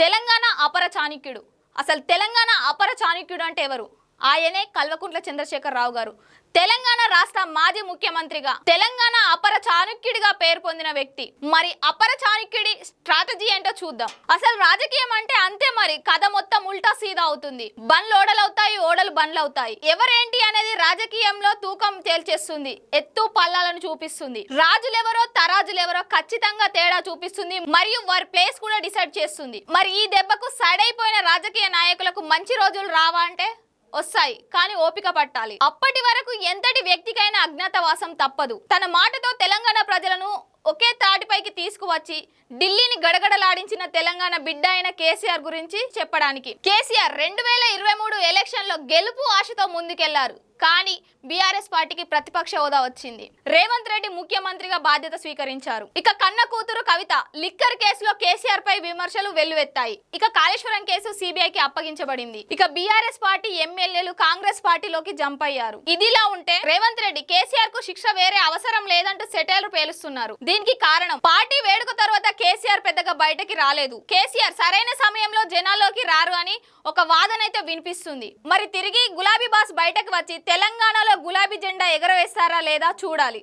తెలంగాణ అపర చాణక్యుడు. అసలు తెలంగాణ అపర చాణక్యుడు అంటే ఎవరు? ఆయనే కల్వకుంట్ల చంద్రశేఖర్ రావు గారు. తెలంగాణ రాష్ట్ర మాజీ ముఖ్యమంత్రిగా తెలంగాణ అపర చాణక్యుడిగా పేరు పొందిన వ్యక్తి. మరి అపర చాణక్యుడి స్ట్రాటజీ ఏంటో చూద్దాం. అసలు రాజకీయం అంటే అంతే సీదా అవుతుంది. బండ్లు ఓడలవుతాయి ఓడలు బండ్లు అవుతాయి ఎవరేంటి అనేది రాజకీయంలో తూకం తేల్చేస్తుంది ఎత్తు పల్లాలను చూపిస్తుంది. రాజులెవరో తరాజులెవరో ఖచ్చితంగా తేడా చూపిస్తుంది మరియు వారి ప్లేస్ కూడా డిసైడ్ చేస్తుంది. మరి ఈ దెబ్బకు సడైపోయిన రాజకీయ నాయకులకు మంచి రోజులు రావా అంటే? వస్తాయి కానీ ఓపిక పట్టాలి. అప్పటి వరకు ఎంతటి వ్యక్తికైనా అజ్ఞాతవాసం తప్పదు. తన మాటతో తెలంగాణ ప్రజలను ఒకే తాటిపైకి తీసుకువచ్చి ఢిల్లీని గడగడలాడించిన తెలంగాణ బిడ్డ అయిన కేసీఆర్ గురించి చెప్పడానికి. కేసీఆర్ రెండు వేల ఇరవై మూడు ఎలక్షన్లో గెలుపు ఆశతో ముందుకెళ్ళారు. కానీ బీఆర్ఎస్ పార్టీకి ప్రతిపక్ష హోదా వచ్చింది. రేవంత్ రెడ్డి ముఖ్యమంత్రిగా బాధ్యత స్వీకరించారు. ఇక కన్న కూతురు కవిత లిక్కర్ కేసులో కేసీఆర్ పై విమర్శలు వెల్లువెత్తాయి. ఇక కాళేశ్వరం కేసు సిబిఐకి అప్పగించబడింది. ఇక బీఆర్ఎస్ పార్టీ ఎమ్మెల్యేలు కాంగ్రెస్ పార్టీలోకి జంప్ అయ్యారు. ఇదిలా ఉంటే రేవంత్ రెడ్డి కేసీఆర్కు శిక్ష వేరే అవసరం లేదంటూ సెటైలు పేలుస్తున్నారు. దీనికి కారణం పార్టీ వేడుక తర్వాత కేసీఆర్ పెద్దగా బయటకి రాలేదు. కేసీఆర్ సరైన సమయంలో జనాల్లోకి రారు అని ఒక వాదన అయితే వినిపిస్తుంది. మరి తిరిగి గులాబీ బాస్ బయటకు వచ్చి తెలంగాణలో గులాబీ జెండా ఎగరవేస్తారా లేదా చూడాలి.